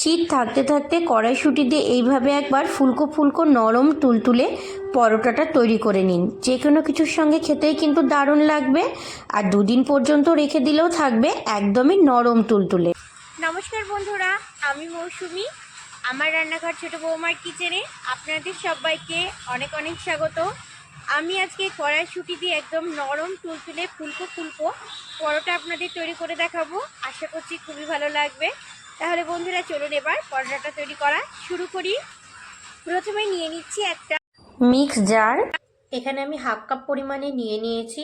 শীত থাকতে থাকতে কড়াইশুঁটি দিয়ে এইভাবে একবার ফুলকো ফুলকো নরম তুলতুলে পরোটাটা তৈরি করে নিন। যে কোনো কিছুর সঙ্গে খেতেই কিন্তু দারুণ লাগবে। আর দুদিন পর্যন্ত রেখে দিলেও থাকবে একদমই নরম তুলতুলে। নমস্কার বন্ধুরা, আমি মৌসুমি। আমার রান্নাঘর ছোট বৌমার কিচেনে আপনাদের সবাইকে অনেক অনেক স্বাগত। আমি আজকে কড়াইশুঁটি দিয়ে একদম নরম তুলতুলে ফুলকো ফুলকো পরোটা আপনাদের তৈরি করে দেখাবো। আশা করছি খুবই ভালো লাগবে। তাহলে বন্ধুরা চলুন এবার পরোটাটা তৈরি করা শুরু করি। প্রথমে নিয়ে নিচ্ছি একটা মিক্স জার। এখানে আমি হাফ কাপ পরিমাণে নিয়ে নিয়েছি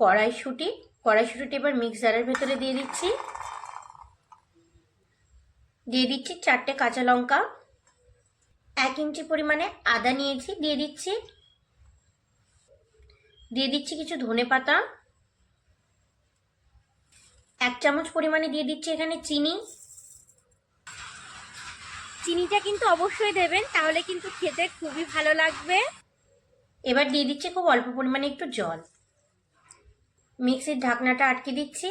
কড়াইশুঁটি। কড়াইশুঁটিটা এবার মিক্স জারের ভেতরে দিয়ে দিচ্ছি। দিয়ে দিচ্ছি চারটে কাঁচা লঙ্কা। এক ইঞ্চি পরিমাণে আদা নিয়েছি, দিয়ে দিচ্ছি। দিয়ে দিচ্ছি কিছু ধনে পাতা। এক চামচ পরিমাণে দিয়ে দিচ্ছি এখানে চিনি। চিনিটা কিন্তু অবশ্যই দেবেন, তাহলে কিন্তু খেতে খুবই ভালো লাগবে। এবার দিয়ে দিচ্ছি খুব অল্প পরিমাণে একটু জল। মিক্সির ঢাকনাটা আটকে দিচ্ছি।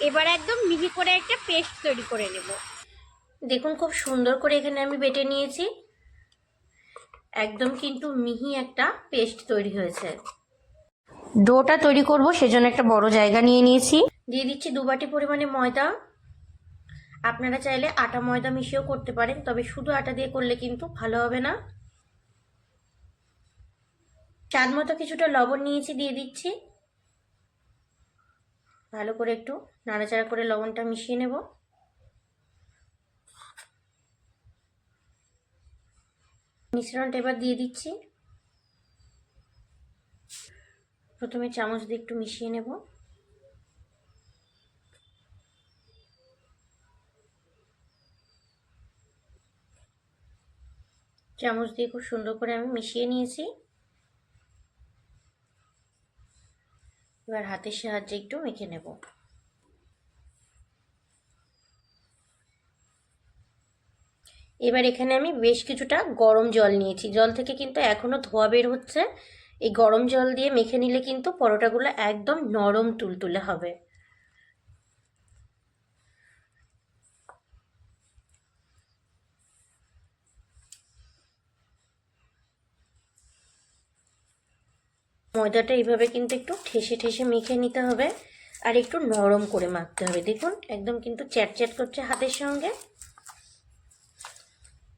এবার একদম মিহি করে একটা পেস্ট তৈরি করে নেব। দেখুন খুব সুন্দর করে এখানে আমি বেটে নিয়েছি। একদম কিন্তু মিহি একটা পেস্ট তৈরি হয়েছে। ডোটা তৈরি করব, সেজন্য একটা বড় জায়গা নিয়ে নিয়েছি। দিয়ে দিচ্ছি দু বাটি পরিমাণে ময়দা। আপনারা চাইলে আটা ময়দা মিশিয়েও করতে পারেন, তবে শুধু আটা দিয়ে করলে কিন্তু ভালো হবে না। স্বাদ মতো কিছুটা লবণ নিয়েছি, দিয়ে দিচ্ছি। ভালো করে একটু নাড়াচাড়া করে লবণটা মিশিয়ে নেব। মিশ্রণটা এবার দিয়ে দিচ্ছি। প্রথমে চামচ দিয়ে একটু মিশিয়ে নেব। চামচ দিয়ে খুব সুন্দর করে আমি মিশিয়ে নিয়েছি। এবার হাতের সাহায্যে একটু মেখে নেব। এবার এখানে আমি বেশ কিছুটা গরম জল নিয়েছি। জল থেকে কিন্তু এখনও ধোয়া বের হচ্ছে। এই গরম জল দিয়ে মেখে নিলে কিন্তু পরোটাগুলো একদম নরম তুলতুলে হবে। ময়দাটা এইভাবে কিন্তু একটু ঠেসে ঠেসে মেখে নিতে হবে। আর একটু নরম করে মাখতে হবে। দেখুন, একদম কিন্তু চ্যাট চ্যাট করছে হাতের সঙ্গে।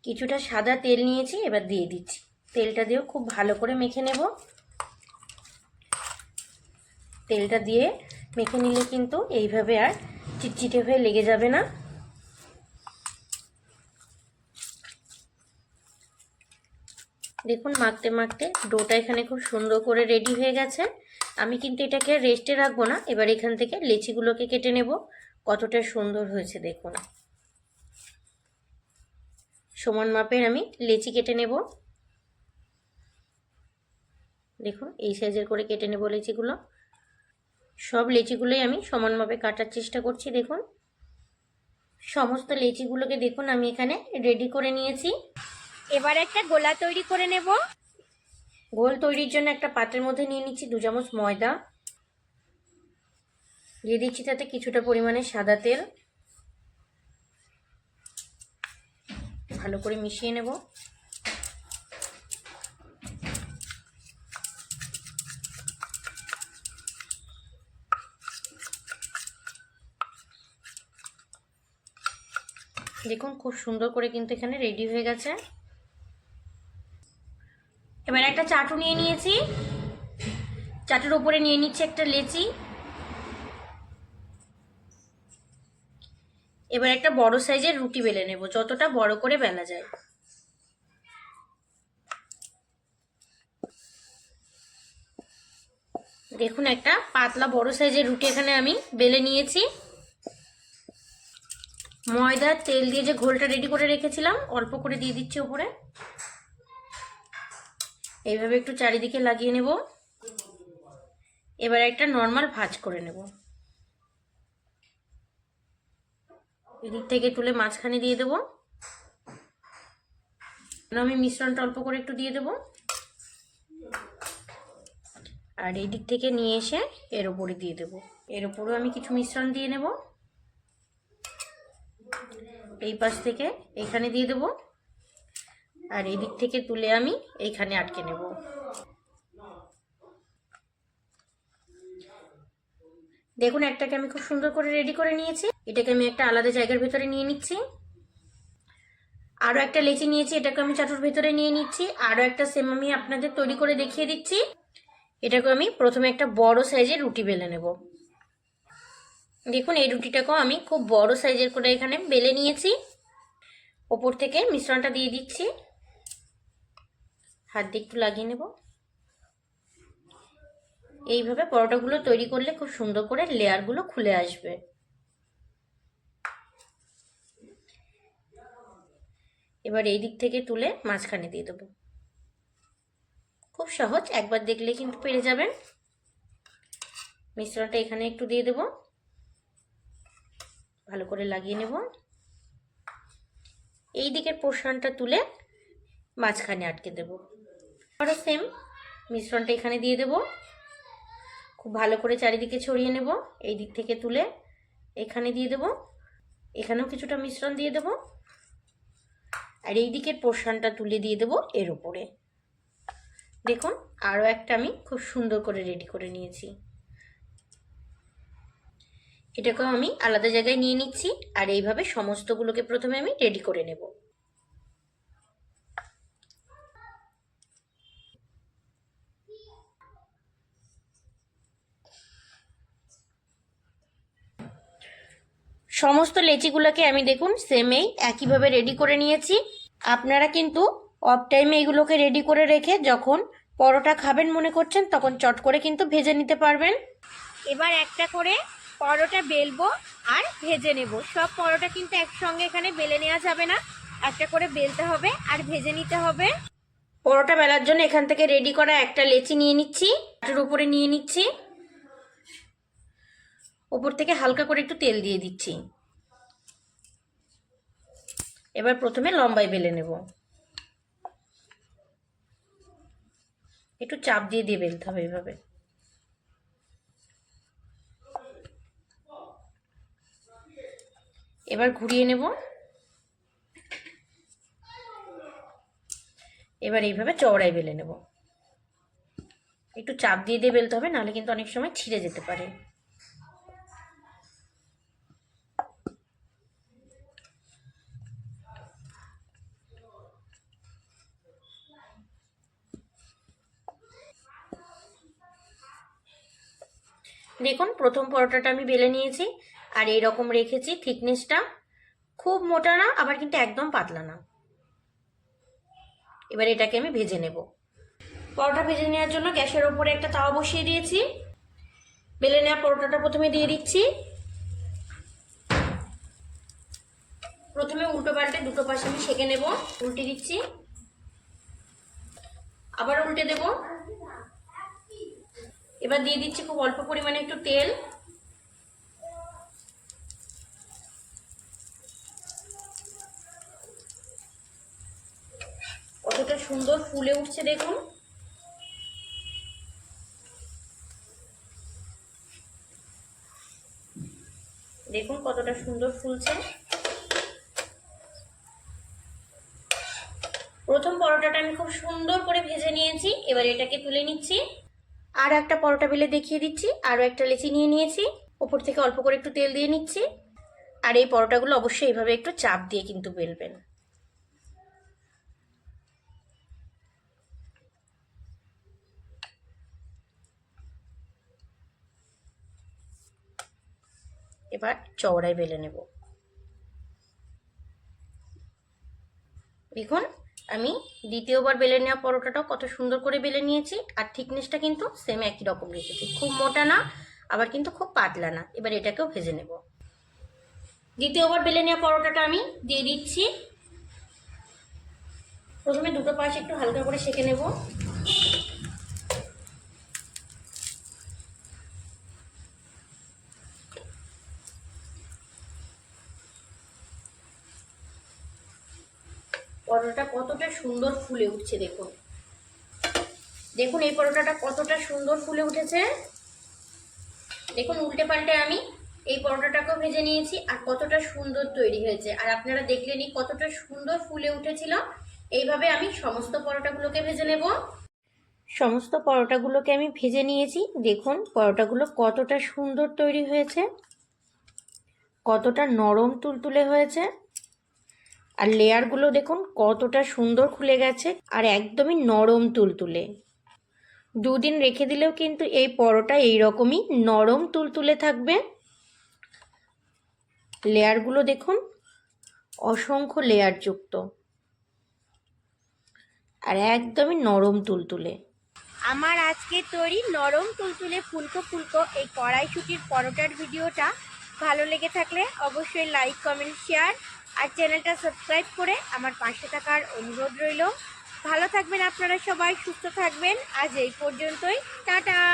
কিছুটা সাদা তেল নিয়েছি, এবার দিয়ে দিচ্ছি। তেলটা দিয়েও খুব ভালো করে মেখে নেব। তেলটা দিয়ে মেখে নিলে কিন্তু এইভাবে আর চিটচিটে হয়ে লেগে যাবে না। দেখুন, মাখতে মাখতে ডোটা এখানে খুব সুন্দর করে রেডি হয়ে গেছে। আমি কিন্তু এটাকে রেস্টে রাখব না, এবার এখান থেকে লেচিগুলোকে কেটে নেব। কতটা সুন্দর হয়েছে, দেখুন। সমান মাপের আমি লেচি কেটে নেব। দেখুন, এই সাইজের করে কেটে নেব লেচিগুলো। সব লেচিগুলোই আমি সমান মাপে কাটার চেষ্টা করছি, দেখুন। সমস্ত লেচিগুলোকে, দেখুন, আমি এখানে রেডি করে নিয়েছি। এবার একটা গোলা তৈরি করে নেব। গোল তৈরির জন্য একটা পাত্রের মধ্যে নিয়ে নিচ্ছি দু চামচ ময়দা। দিয়ে দিচ্ছি তাতে কিছুটা পরিমাণে সাদা তেল। ভালো করে মিশিয়ে নেব। দেখুন খুব সুন্দর করে কিন্তু এখানে রেডি হয়ে গেছে। এবার একটা চাটু নিয়ে নিয়েছি। চাটুর উপরে নিয়ে নিচ্ছি একটা লেচি। এবার একটা বড় সাইজের রুটি বেলে নেব, যতটা বড় করে বেলা যায়। দেখুন একটা পাতলা বড় সাইজের রুটি এখানে আমি বেলে নিয়েছি। ময়দা তেল দিয়ে যে ঘোলটা রেডি করে রেখেছিলাম, অল্প করে দিয়ে দিচ্ছি ওপরে। এইভাবে একটু চারিদিকে লাগিয়ে নেব। এবার একটা নর্মাল ভাজ করে নেব। এদিক থেকে তুলে মাঝখানে দিয়ে দেবো। আমি মিশ্রণটা অল্প করে একটু দিয়ে দেবো। আর এই দিক থেকে নিয়ে এসে এর ওপরে দিয়ে দেবো। এর ওপরেও আমি কিছু মিশ্রণ দিয়ে নেব। এই পাশ থেকে এখানে দিয়ে দেবো। আর এই দিক থেকে তুলে আমি এইখানে আটকে নেব। দেখুন, একটাকে আমি খুব সুন্দর করে রেডি করে নিয়েছি। এটাকে আমি একটা আলাদা জায়গার ভিতরে নিয়ে নিচ্ছি। আরও একটা লেচি নিয়েছি, এটাকে আমি চাটুর ভিতরে নিয়ে নিচ্ছি। আরও একটা সেম আমি আপনাদের তৈরি করে দেখিয়ে দিচ্ছি। এটাকে আমি প্রথমে একটা বড় সাইজের রুটি বেলে নেব। দেখুন, এই রুটিটাকেও আমি খুব বড় সাইজের করে এখানে বেলে নিয়েছি। ওপর থেকে মিশ্রণটা দিয়ে দিচ্ছি। হাত দিয়ে একটু লাগিয়ে নেব। এইভাবে পরোটাগুলো তৈরি করলে খুব সুন্দর করে লেয়ারগুলো খুলে আসবে। এবার এই দিক থেকে তুলে মাঝখানে দিয়ে দেবো। খুব সহজ, একবার দেখলে কিন্তু পেরে যাবেন। মিশ্রণটা এখানে একটু দিয়ে দেব। ভালো করে লাগিয়ে নেব। এই দিকের পোর্শনটা তুলে মাঝখানে আটকে দেব। আরও সেম মিশ্রণটা এখানে দিয়ে দেব। খুব ভালো করে চারিদিকে ছড়িয়ে নেব, এই দিক থেকে তুলে এখানে দিয়ে দেব। এখানেও কিছুটা মিশ্রণ দিয়ে দেব। আর এই দিকের পোর্শনটা তুলে দিয়ে দেব এর উপরে। দেখুন, আরও একটা আমি খুব সুন্দর করে রেডি করে নিয়েছি। এটাকেও আমি আলাদা জায়গায় নিয়ে নিচ্ছি, আর এইভাবে সমস্তগুলোকে প্রথমে আমি রেডি করে নেব। সমস্ত লেচিগুলোকে আমি দেখুন সেমেই একইভাবে রেডি করে নিয়েছি। আপনারা কিন্তু অফ টাইমে এগুলোকে রেডি করে রেখে যখন পরোটা খাবেন মনে করছেন, তখন চট করে কিন্তু ভেজে নিতে পারবেন। এবার একটা করে পরোটা বেলবো আর ভেজে নেব। সব পরোটা কিন্তু একসঙ্গে এখানে বেলে নেওয়া যাবে না। একটা করে বেলতে হবে আর ভেজে নিতে হবে। পরোটা বেলার জন্য এখান থেকে রেডি করা একটা লেচি নিয়ে নিচ্ছি তার উপরে নিয়ে নিচ্ছি। উপর থেকে হালকা করে একটু তেল দিয়ে দিচ্ছি। এবার প্রথমে লম্বাই বেলে নেব। একটু চাপ দিয়ে দিয়ে বেলতে হবে এইভাবে এবার ঘুরিয়ে নেব। এবার এইভাবে চওড়াই বেলে নেব। একটু চাপ দিয়ে দিয়ে বেলতে হবে, নাহলে কিন্তু অনেক সময় ছিঁড়ে যেতে পারে। দেখুন, প্রথম পরোটাটা আমি বেলে নিয়েছি, আর এই রকম রেখেছি থিকনেসটা। খুব মোটা না, আবার কিন্তু একদম পাতলা না। এবার এটাকে আমি ভেজে নেব। পরোটা ভেজে নেওয়ার জন্য গ্যাসের ওপরে একটা তাওয়া বসিয়ে দিয়েছি। বেলে নেওয়া পরোটাটা প্রথমে দিয়ে দিচ্ছি। প্রথমে উল্টো পাল্টে দুটো পাশে আমি সেঁকে নেব, উল্টে দিচ্ছি। আবার উল্টে দেব। এবার দিয়ে দিচ্ছি খুব অল্প পরিমাণে একটু তেল। কতটা সুন্দর ফুলে উঠছে দেখুন। দেখুন কতটা সুন্দর ফুলছে। প্রথম পরোটাটা আমি খুব সুন্দর করে ভেজে নিয়েছি, এবার এটাকে তুলে নিচ্ছি। আর একটা পরোটা বেলে দেখিয়ে দিচ্ছি, আরও একটা লেচি নিয়ে নিয়েছি। ওপর থেকে অল্প করে একটু তেল দিয়ে নিচ্ছি। আর এই পরোটাগুলো অবশ্যই এইভাবে একটু চাপ দিয়ে কিন্তু বেলবেন। এবার চওড়ায় বেলে নেব। দেখুন আমি দ্বিতীয়বার বেলে নেওয়া পরোটাটাও কত সুন্দর করে বেলে নিয়েছি, আর থিকনেসটা কিন্তু সেম একই রকম রেখেছি খুব মোটা না, আবার কিন্তু খুব পাতলা না। এবার এটাকেও ভেজে নেব। দ্বিতীয়বার বেলে নেওয়া পরোটাটা আমি দিয়ে দিচ্ছি। প্রথমে দুটো পাশ একটু হালকা করে সেঁকে নেব পরোটাটা কতটা সুন্দর ফুলে উঠছে, দেখুন। দেখুন এই পরোটাটা কতটা সুন্দর ফুলে উঠেছে। দেখুন, উল্টে পাল্টে আমি এই পরোটাটাকেও ভেজে নিয়েছি আর কতটা সুন্দর তৈরি হয়েছে। আর আপনারা দেখলেনই কতটা সুন্দর ফুলে উঠেছিল। এইভাবে আমি সমস্ত পরোটাগুলোকে ভেজে নেব। সমস্ত পরোটাগুলোকে আমি ভেজে নিয়েছি। দেখুন, পরোটাগুলো কতটা সুন্দর তৈরি হয়েছে। কতটা নরম তুলতুলে হয়েছে। আর লেয়ারগুলো দেখুন কতটা সুন্দর খুলে গেছে আর একদমই নরম তুলতুলে। দুদিন রেখে দিলেও কিন্তু এই পরোটা এইরকমই নরম তুলতুলে থাকবে। লেয়ারগুলো দেখুন অসংখ্য লেয়ার যুক্ত। আর একদমই নরম তুলতুলে। আমার আজকে তৈরি নরম তুলতুলে ফুলকো ফুলকো এই কড়াইশুটির পরোটার ভিডিওটা ভালো লেগে থাকলে অবশ্যই লাইক কমেন্ট শেয়ার আর চ্যানেলটা সাবস্ক্রাইব করে আমার পাশে থাকার অনুরোধ রইল। ভালো থাকবেন আপনারা সবাই, সুস্থ থাকবেন। আজ এই পর্যন্তই। টাটা!